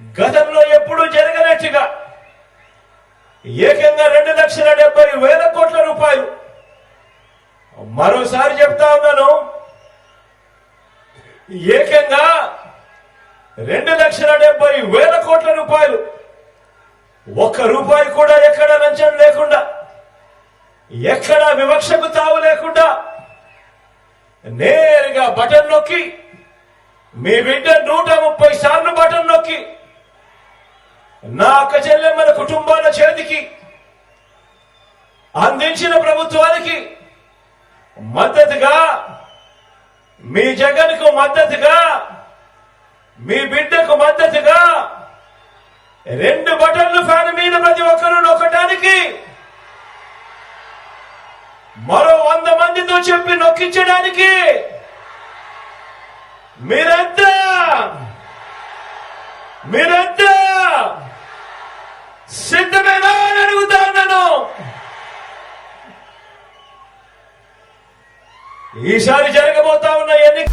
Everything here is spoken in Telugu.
గతంలో ఎప్పుడూ జరగనట్టుగా ఏకంగా రెండు లక్షల డెబ్బై వేల కోట్ల రూపాయలు. మరోసారి చెప్తా ఉన్నాను ఏకంగా రెండు లక్షల డెబ్బై వేల కోట్ల రూపాయలు. ఒక్క రూపాయి కూడా ఎక్కడ లంచం లేకుండా ఎక్కడ వివక్షకు తావు లేకుండా నేరుగా బటన్ నొక్కి మీ బిడ్డ నూట ముప్పై సార్లు నా అక్క చెల్లెమ్మల కుటుంబాల చేతికి అందించిన ప్రభుత్వానికి మద్దతుగా మీ జగన్కు మద్దతుగా మీ బిడ్డకు మద్దతుగా రెండు బటన్లు ఫ్యాన్ మీద ప్రతి ఒక్కరూ నొక్కటానికి మరో వంద మందితో చెప్పి నొక్కించడానికి మీరంతా మీరంతా ఈసారి జరగబోతా ఉన్న ఎన్నిక